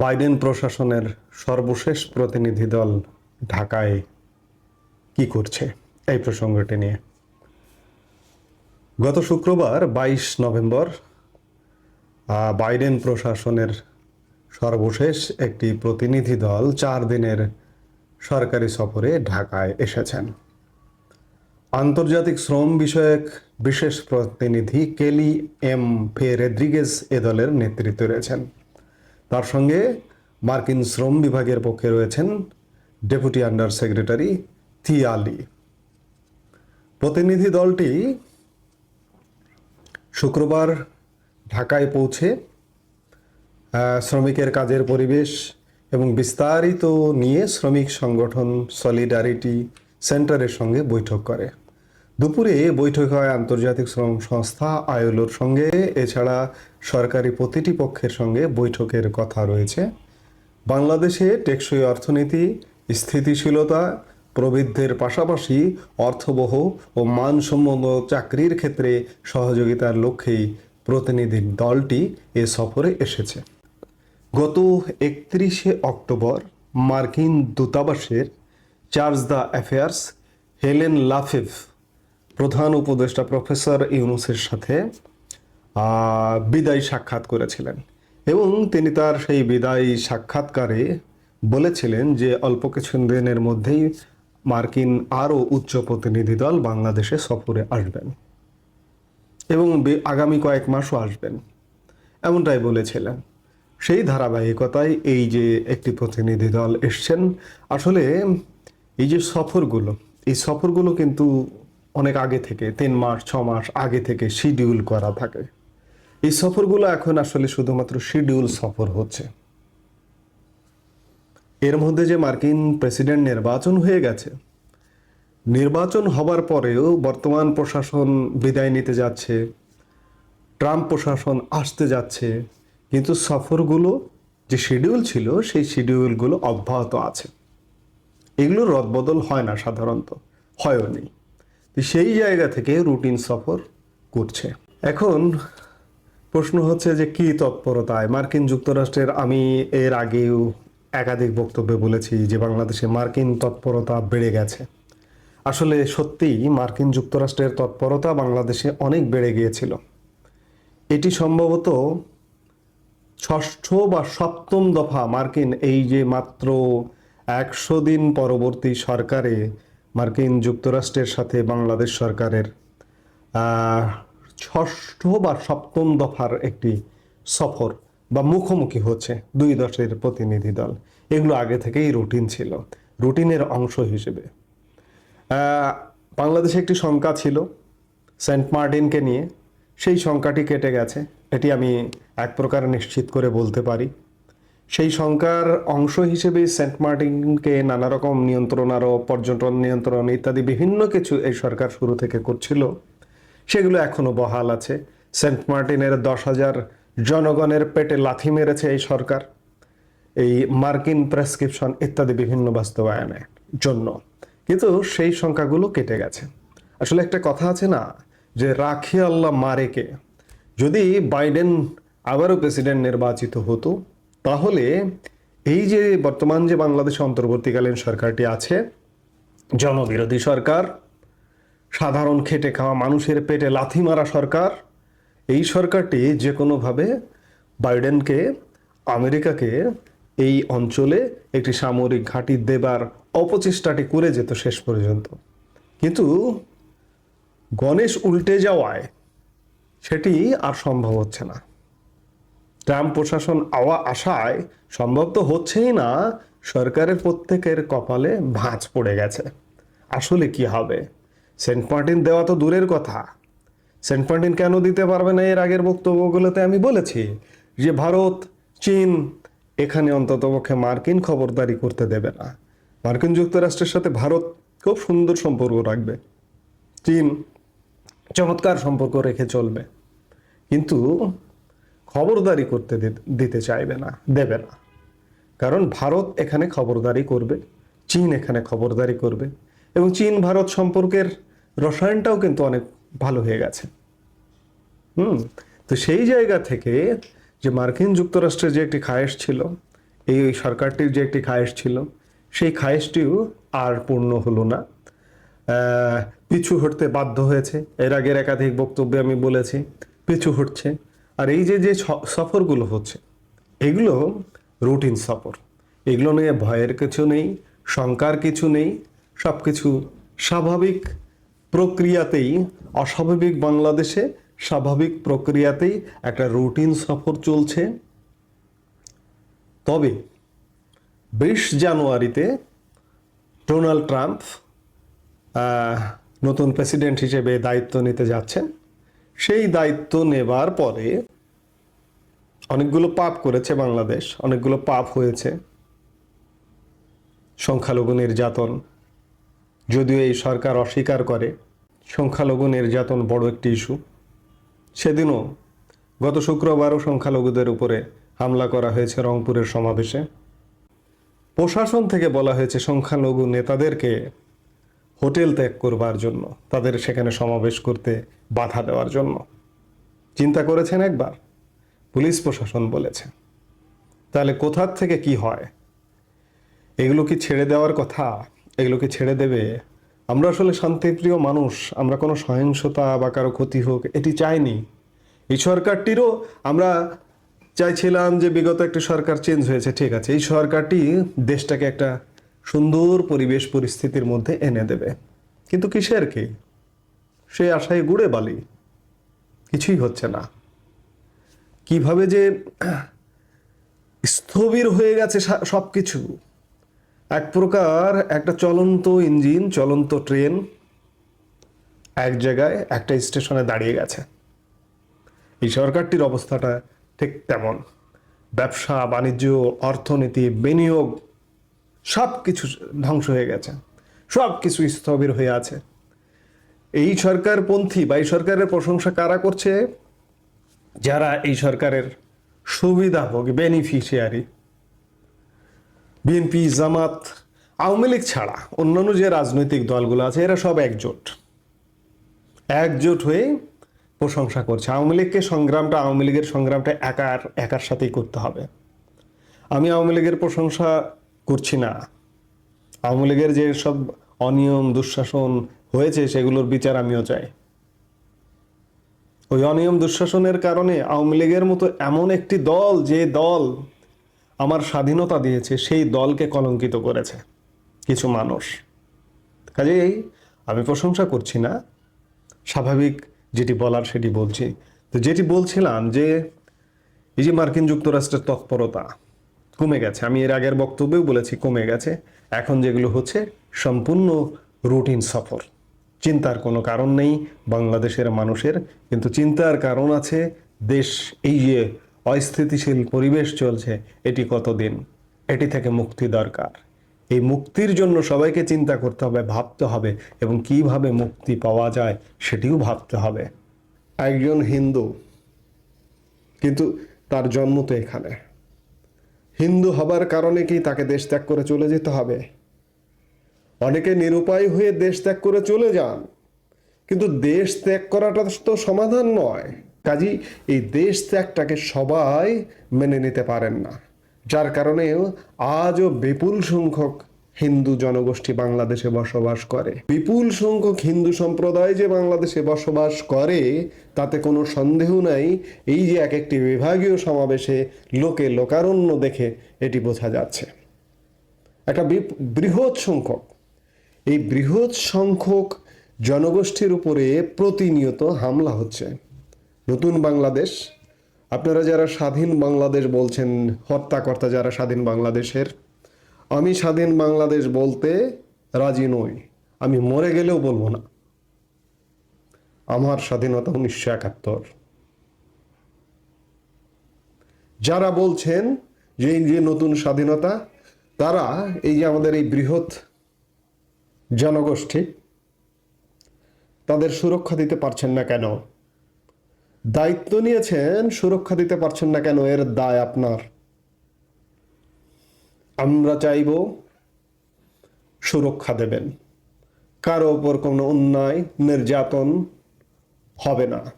Biden প্রশাসনের সর্বশেষ প্রতিনিধি দল ঢাকায় কি করছে? এই প্রসঙ্গটি নিয়ে। গত শুক্রবার বাইশ নভেম্বর বাইডেন প্রশাসনের সর্বশেষ একটি প্রতিনিধি দল চার দিনের সরকারি সফরে ঢাকায় এসেছেন। আন্তর্জাতিক শ্রম বিষয়ক বিশেষ প্রতিনিধি কেলি এম ফে রেদ্রিগেজ এ দলের নেতৃত্বে রয়েছেন। তার সঙ্গে মার্কিন শ্রম বিভাগের পক্ষে রয়েছেন ডেপুটি আন্ডার সেক্রেটারি থিয়ালি প্রতিনিধি দলটি শুক্রবার ঢাকায় পৌঁছে শ্রমিকের কাজের পরিবেশ এবং বিস্তারিত নিয়ে শ্রমিক সংগঠন সলিডারিটি সেন্টারের সঙ্গে বৈঠক করে। দুপুরে বৈঠক হয় আন্তর্জাতিক শ্রম সংস্থা আয়োলোর সঙ্গে। এছাড়া সরকারি প্রতিটি পক্ষের সঙ্গে বৈঠকের কথা রয়েছে। বাংলাদেশে টেকসই অর্থনীতি, স্থিতিশীলতা, প্রবৃদ্ধির পাশাপাশি অর্থবহ ও মানসম্মত চাকরির ক্ষেত্রে সহযোগিতার লক্ষ্যেই প্রতিনিধি দলটি এ সফরে এসেছে। গত একত্রিশে অক্টোবর মার্কিন দূতাবাসের chargé d' affaires, Helen LaFave প্রধান উপদেষ্টা প্রফেসর ইউনুসের সাথে বিদায় সাক্ষাৎ করেছিলেন। এবং তিনি তার সেই বিদায়ী সাক্ষাৎকারে বলেছিলেন যে অল্প কিছু দিনের মধ্যেই মার্কিন আরও উচ্চ প্রতিনিধি দল বাংলাদেশে সফরে আসবেন এবং আগামী কয়েক মাসও আসবেন। এমনটাই বলেছিলেন। সেই ধারাবাহিকতায় এই যে একটি প্রতিনিধি দল এসছেন, আসলে এই যে সফরগুলো, এই সফরগুলো কিন্তু অনেক আগে থেকে, তিন মাস, ছ মাস আগে থেকে শিডিউল করা থাকে। এই সফরগুলো এখন আসলে শুধুমাত্র শিডিউল সফর হচ্ছে। এর মধ্যে যে মার্কিন প্রেসিডেন্ট নির্বাচন হয়ে গেছে, নির্বাচন হবার পরেও বর্তমান প্রশাসন বিদায় নিতে যাচ্ছে, ট্রাম্প প্রশাসন আসতে যাচ্ছে, কিন্তু সফরগুলো যে শিডিউল ছিল, সেই শিডিউলগুলো অব্যাহত আছে। এগুলো রদবদল হয় না সাধারণত, হয়ও নেই। সেই জায়গা থেকে রুটিন সফর করছে। এখন প্রশ্ন হচ্ছে যে কি তৎপরতায়? মার্কিন যুক্তরাষ্ট্রের আমি এর আগেও একাধিক বক্তব্যে বলেছি যে বাংলাদেশে মার্কিন তৎপরতা বেড়ে গেছে। আসলে সত্যিই মার্কিন যুক্তরাষ্ট্রের তৎপরতা বাংলাদেশে অনেক বেড়ে গিয়েছিল। এটি সম্ভবত ষষ্ঠ বা সপ্তম দফা মার্কিন এই যে মাত্র একশো দিন পরবর্তী সরকারে মার্কিন যুক্তরাষ্ট্রের সাথে বাংলাদেশ সরকারের ষষ্ঠ বা সপ্তম দফার একটি সফর বা মুখোমুখি হচ্ছে দুই দশের প্রতিনিধি দল। এগুলো আগে থেকেই রুটিন ছিল, রুটিনের অংশ হিসেবে। বাংলাদেশে একটি শঙ্কা ছিল সেন্ট মার্টিনকে নিয়ে। সেই শঙ্কাটি কেটে গেছে, এটি আমি এক প্রকার নিশ্চিত করে বলতে পারি। সেই শঙ্কার অংশ হিসেবে সেন্ট মার্টিনকে নানা রকম নিয়ন্ত্রণ আরও পর্যটন নিয়ন্ত্রণ ইত্যাদি বিভিন্ন কিছু এই সরকার শুরু থেকে করছিল। সেগুলো এখনও বহাল আছে। সেন্ট মার্টিনের দশ হাজার জনগণের পেটে লাথি মেরেছে এই সরকার। এই মার্কিন প্রেসক্রিপশন ইত্যাদি বিভিন্ন বাস্তবায়নের জন্য। কিন্তু সেই সংখ্যাগুলো কেটে গেছে। আসলে একটা কথা আছে না, যে রাখি আল্লাহ মারেকে। যদি বাইডেন আবারও প্রেসিডেন্ট নির্বাচিত হতো তাহলে এই যে বর্তমান যে বাংলাদেশে অন্তর্বর্তীকালীন সরকারটি আছে, জনবিরোধী সরকার, সাধারণ খেটে খাওয়া মানুষের পেটে লাথি মারা সরকার, এই সরকারটি যে কোনোভাবে বাইডেনকে, আমেরিকাকে এই অঞ্চলে একটি সামরিক ঘাঁটি দেবার অপচেষ্টাটি করে যেত শেষ পর্যন্ত। কিন্তু গণেশ উল্টে যাওয়ায় সেটি আর সম্ভব হচ্ছে না। ট্রাম্প প্রশাসন আওয়া আশায় সম্ভব তো হচ্ছেই না, সরকারের প্রত্যেকের কপালে ভাঁজ পড়ে গেছে। আসলে কি হবে? সেন্ট মার্টিন দেওয়া তো দূরের কথা। সেন্ট মার্টিন কেন দিতে পারবে না এর আগের বক্তব্যগুলোতে আমি বলেছি যে ভারত, চীন এখানে অন্ততপক্ষে মার্কিন খবরদারি করতে দেবে না। মার্কিন যুক্তরাষ্ট্রের সাথে ভারত খুব সুন্দর সম্পর্ক রাখবে। চীন চমৎকার সম্পর্ক রেখে চলবে। কিন্তু খবরদারি করতে দিতে চাইবে না, দেবে না। কারণ ভারত এখানে খবরদারি করবে, চীন এখানে খবরদারি করবে এবং চীন ভারত সম্পর্কের রসায়নটাও কিন্তু অনেক ভালো হয়ে গেছে। হুম, তো সেই জায়গা থেকে যে মার্কিন যুক্তরাষ্ট্রের যে একটি খায়েশ ছিল, এই ওই সরকারটির যে একটি খায়েশ ছিল, সেই খায়েশটিও আর পূর্ণ হলো না। পিছু হটতে বাধ্য হয়েছে। এর আগের একাধিক বক্তব্যে আমি বলেছি, পিছু হটছে। আর এই যে যে সফরগুলো হচ্ছে, এগুলো রুটিন সফর। এগুলো নিয়ে ভয়ের কিছু নেই, শঙ্কার কিছু নেই সব কিছু স্বাভাবিক প্রক্রিয়াতেই, অস্বাভাবিক বাংলাদেশে স্বাভাবিক প্রক্রিয়াতেই একটা রুটিন সফর চলছে। তবে বিশ জানুয়ারিতে ডোনাল্ড ট্রাম্প নতুন প্রেসিডেন্ট হিসেবে দায়িত্ব নিতে যাচ্ছেন। সেই দায়িত্ব নেবার পরে অনেকগুলো পাপ করেছে বাংলাদেশ, অনেকগুলো পাপ হয়েছে। সংখ্যালঘু নির্যাতন, যদিও এই সরকার অস্বীকার করে, সংখ্যালঘু নির্যাতন বড় একটি ইস্যু। সেদিনও গত শুক্রবারও সংখ্যালঘুদের উপরে হামলা করা হয়েছে রংপুরের সমাবেশে। প্রশাসন থেকে বলা হয়েছে সংখ্যালঘু নেতাদেরকে হোটেল ত্যাগ করবার জন্য, তাদের সেখানে সমাবেশ করতে বাধা দেওয়ার জন্য। চিন্তা করেছেন একবার? পুলিশ প্রশাসন বলেছে। তাহলে কোথার থেকে কি হয়? এগুলো কি ছেড়ে দেওয়ার কথা? এগুলো কি ছেড়ে দেবে? আমরা আসলে শান্তিপ্রিয় মানুষ, আমরা কোনো সহিংসতা বা কারও ক্ষতি হোক, এটি চাইনি। এই সরকারটিরও আমরা চাইছিলাম যে বিগত একটি সরকার চেঞ্জ হয়েছে, ঠিক আছে। এই সরকারটি দেশটাকে একটা সুন্দর পরিবেশ পরিস্থিতির মধ্যে এনে দেবে। কিন্তু কিসের কি? সে আশায় গুড়ে বালি। কিছুই হচ্ছে না। কীভাবে যে স্থবির হয়ে গেছে সব কিছু এক প্রকার একটা চলন্ত ইঞ্জিন, চলন্ত ট্রেন এক জায়গায়, একটা স্টেশনে দাঁড়িয়ে গেছে। এই সরকারটির অবস্থাটা ঠিক তেমন। ব্যবসা, বাণিজ্য, অর্থনীতি, বিনিয়োগ সব কিছু ধ্বংস হয়ে গেছে। সব কিছু স্থবির হয়ে আছে। এই সরকারপন্থী বা এই সরকারের প্রশংসা কারা করছে? যারা এই সরকারের সুবিধাভোগ beneficiary BNP Jamaat, Awami League ছাড়া অন্যান্য যে রাজনৈতিক দলগুলো আছে, এরা সব একজোট। একজোট হয়ে প্রশংসা করছে। আওয়ামী লীগকে সংগ্রামটা, আওয়ামী লীগের সংগ্রামটা একার একার সাথেই করতে হবে। আমি আওয়ামী লীগের প্রশংসা করছি না। আওয়ামী লীগের যে সব অনিয়ম, দুঃশাসন হয়েছে, সেগুলোর বিচার আমিও চাই। ওই অনিয়ম দুঃশাসনের কারণে আওয়ামী লীগের মতো এমন একটি দল যে দল আমার স্বাধীনতা দিয়েছে, সেই দলকে কলঙ্কিত করেছে কিছু মানুষ। কাজেই আমি প্রশংসা করছি না। স্বাভাবিক যেটি বলার সেটি বলছি। তো যেটি বলছিলাম যে এই যে মার্কিন যুক্তরাষ্ট্রের তৎপরতা কমে গেছে। আমি এর আগের বক্তব্যেও বলেছি কমে গেছে। এখন যেগুলো হচ্ছে সম্পূর্ণ রুটিন সফর চিন্তার কোনো কারণ নেই, বাংলাদেশের মানুষের। কিন্তু চিন্তার কারণ আছে, দেশ এই যে অস্থিতিশীল পরিবেশ চলছে, এটি কতদিন? এটি থেকে মুক্তি দরকার। এই মুক্তির জন্য সবাইকে চিন্তা করতে হবে, ভাবতে হবে এবং কীভাবে মুক্তি পাওয়া যায় সেটিও ভাবতে হবে। একজন হিন্দু, কিন্তু তার জন্ম তো এখানে। হিন্দু হবার কারণে কি তাকে দেশ ত্যাগ করে চলে যেতে হবে? অনেকে নিরুপায় হয়ে দেশ ত্যাগ করে চলে যান। কিন্তু দেশ ত্যাগ করাটা তো সমাধান নয়। কাজী, এই দেশ ত্যাগটাকে সবাই মেনে নিতে পারেন না। যার কারণে আজও বিপুল সংখ্যক হিন্দু জনগোষ্ঠী বাংলাদেশে বসবাস করে। বিপুল সংখ্যক হিন্দু সম্প্রদায় যে বাংলাদেশে বসবাস করে, তাতে কোনো সন্দেহ নাই। এই যে এক একটি বিভাগীয় সমাবেশে লোকে লোকারণ্য দেখে এটি বোঝা যাচ্ছে। একটা বৃহৎ সংখ্যক এই বৃহৎ সংখ্যক জনগোষ্ঠীর উপরে প্রতিনিয়ত হামলা হচ্ছে। নতুন বাংলাদেশ, আপনারা যারা স্বাধীন বাংলাদেশ বলছেন, হত্যাকর্তা যারা স্বাধীন বাংলাদেশের, আমি স্বাধীন বাংলাদেশ বলতে রাজি নই। আমি মরে গেলেও বলব না। আমার স্বাধীনতা উনিশশো একাত্তর। যারা বলছেন যে নতুন স্বাধীনতা, তারা এই যে আমাদের এই বৃহৎ জনগোষ্ঠী। তাদের সুরক্ষা দিতে পারছেন না কেন? দায়িত্ব নিয়েছেন, সুরক্ষা দিতে পারছেন না কেন? এর দায় আপনার। আমরা চাইব সুরক্ষা দেবেন। কারও ওপর কোনো অন্যায়, নির্যাতন হবে না।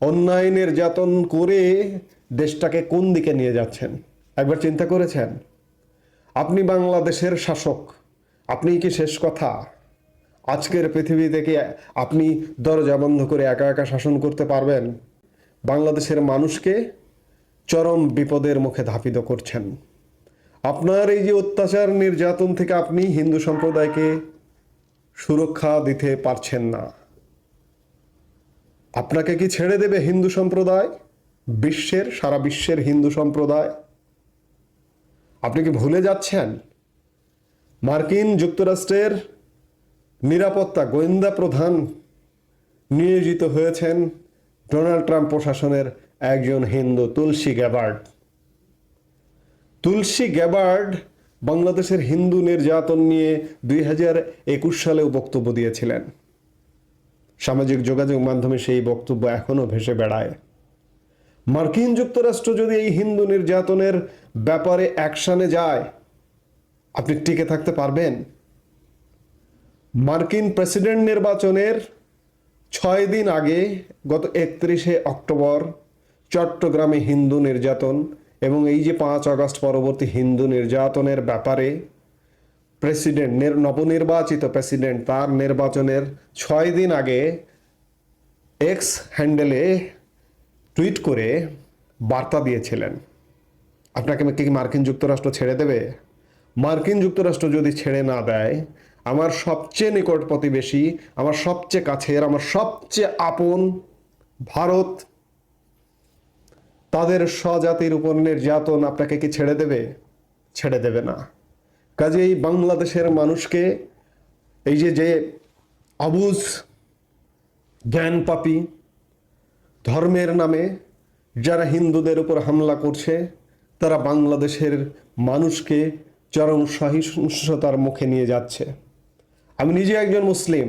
অন্যায়, নির্যাতন করে দেশটাকে কোন দিকে নিয়ে যাচ্ছেন? একবার চিন্তা করেছেন? আপনি বাংলাদেশের শাসক। আপনি কি শেষ কথা? আজকের পৃথিবী থেকে আপনি দরজা বন্ধ করে একা একা শাসন করতে পারবেন? বাংলাদেশের মানুষকে চরম বিপদের মুখে ধাপিত করছেন। আপনার এই যে অত্যাচার, নির্যাতন থেকে আপনি হিন্দু সম্প্রদায়কে সুরক্ষা দিতে পারছেন না। আপনাকে কি ছেড়ে দেবে হিন্দু সম্প্রদায়? বিশ্বের, সারা বিশ্বের হিন্দু সম্প্রদায়? আপনি কি ভুলে যাচ্ছেন? মার্কিন যুক্তরাষ্ট্রের নিরাপত্তা গোয়েন্দা প্রধান নিয়োজিত হয়েছেন ডোনাল্ড ট্রাম্প প্রশাসনের একজন হিন্দু তুলসী গ্যাবার্ড তুলসী গ্যাবার্ড বাংলাদেশের হিন্দু নির্যাতন নিয়ে দুই হাজার একুশ সালেও বক্তব্য দিয়েছিলেন। সামাজিক যোগাযোগ মাধ্যমে সেই বক্তব্য এখনও ভেসে বেড়ায়। মার্কিন যুক্তরাষ্ট্র যদি এই হিন্দু নির্যাতনের ব্যাপারে অ্যাকশনে যায় আপনি টিকে থাকতে পারবেন। মার্কিন প্রেসিডেন্ট নির্বাচনের ছয় দিন আগে গত একত্রিশে অক্টোবর চট্টগ্রামে হিন্দু নির্যাতন এবং এই যে পাঁচ আগস্ট পরবর্তী হিন্দু নির্যাতনের ব্যাপারে প্রেসিডেন্ট নবনির্বাচিত প্রেসিডেন্ট তার নির্বাচনের ছয় দিন আগে এক্স হ্যান্ডেলে টুইট করে বার্তা দিয়েছিলেন। আপনাকে কি মার্কিন যুক্তরাষ্ট্র ছেড়ে দেবে? মার্কিন যুক্তরাষ্ট্র যদি ছেড়ে না দেয়, আমার সবচেয়ে নিকট প্রতিবেশী, আমার সবচেয়ে কাছের, আমার সবচেয়ে আপন ভারত, তাদের স্বজাতির উপর নির্যাতন আপনাকে কি ছেড়ে দেবে? ছেড়ে দেবে না। কাজেই বাংলাদেশের মানুষকে এই যে যে অবুজ জ্ঞান পাপি ধর্মের নামে যারা হিন্দুদের উপর হামলা করছে, তারা বাংলাদেশের মানুষকে চরম সহিংসতার মুখে নিয়ে যাচ্ছে। আমি নিজে একজন মুসলিম,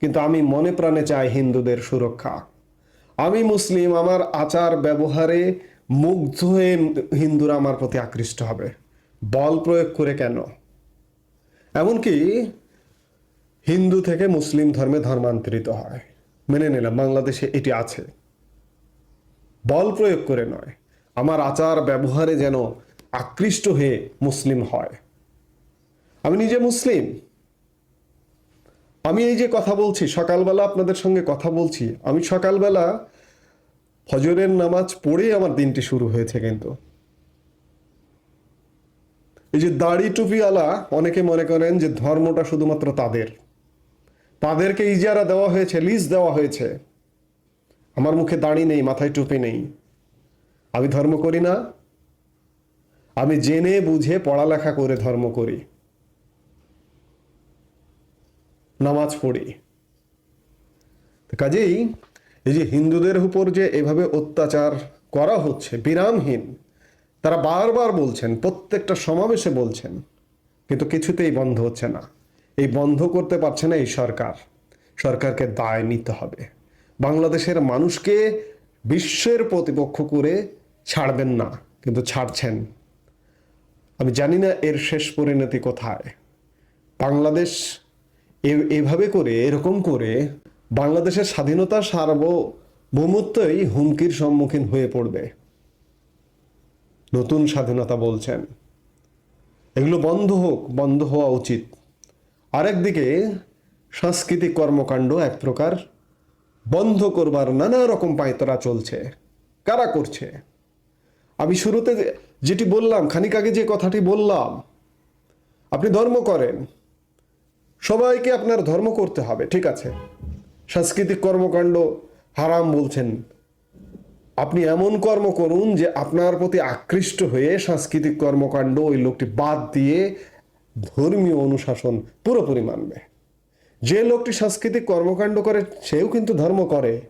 কিন্তু আমি মনে প্রাণে চাই হিন্দুদের সুরক্ষা। আমি মুসলিম, আমার আচার ব্যবহারে মুগ্ধ হয়ে হিন্দুরা আমার প্রতি আকৃষ্ট হবে। বল প্রয়োগ করে কেন? এমনকি হিন্দু থেকে মুসলিম ধর্মে ধর্মান্তরিত হয়। মেনে নিলাম, বাংলাদেশে এটি আছে। বল প্রয়োগ করে নয়। আমার আচার ব্যবহারে যেন আকৃষ্ট হয়ে মুসলিম হয়। আমি নিজে মুসলিম। আমি এই যে কথা বলছি, সকালবেলা আপনাদের সঙ্গে কথা বলছি, আমি সকালবেলা ফজরের নামাজ পড়ে আমার দিনটি শুরু হয়েছে কিন্তু। এই যে দাড়ি টুপিওয়ালা, অনেকে মনে করেন যে ধর্মটা শুধুমাত্র তাদের। তাদেরকে ইজারা দেওয়া হয়েছে, লিজ দেওয়া হয়েছে। আমার মুখে দাড়ি নেই, মাথায় টুপি নেই। আমি ধর্ম করি না। আমি জেনে বুঝে পড়ালেখা করে ধর্ম করি। নামাজ পড়ি। কাজেই এই যে হিন্দুদের উপর যে এভাবে অত্যাচার করা হচ্ছে, বিরামহীন, তারা বারবার বলছেন, প্রত্যেকটা সমাবেশে বলছেন, কিন্তু কিছুতেই বন্ধ হচ্ছে না। এই বন্ধ করতে পারছে না এই সরকার। সরকারকে দায় নিতে হবে। বাংলাদেশের মানুষকে বিশ্বের প্রতিপক্ষ করে ছাড়বেন না, কিন্তু ছাড়ছেন আমি জানি না এর শেষ পরিণতি কোথায়। বাংলাদেশ এভাবে করে, এরকম করে বাংলাদেশের স্বাধীনতা সার্বভৌমত্বই হুমকির সম্মুখীন হয়ে পড়বে। নতুন স্বাধীনতা বলছেন। এগুলো বন্ধ হোক, বন্ধ হওয়া উচিত। আরেকদিকে সাংস্কৃতিক কর্মকাণ্ড এক প্রকার বন্ধ করবার নানা রকম পায়তারা চলছে। কারা করছে? আমি শুরুতে যেটি বললাম, খানিক আগে যে কথাটি বললাম, আপনি ধর্ম করেন। সবাইকে আপনার ধর্ম করতে হবে, ঠিক আছে? সাংস্কৃতিক কর্মকাণ্ড হারাম বলছেন। আপনি এমন কর্ম করুন যে আপনার প্রতি আকৃষ্ট হয়ে সাংস্কৃতিক কর্মকাণ্ড ওই লোকটি বাদ দিয়ে ধর্মীয় অনুশাসন পুরোপুরি মানবে। যে লোকটি সাংস্কৃতিক কর্মকাণ্ড করে, সেও কিন্তু ধর্ম করে।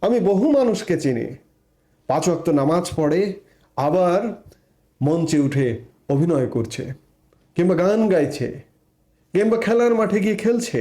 আমি বহু মানুষকে চিনি। পাঁচ ওয়াক্ত নামাজ পড়ে, আবার মঞ্চে উঠে অভিনয় করছে কিংবা গান গাইছে কিংবা খেলার মাঠে গিয়ে খেলছে।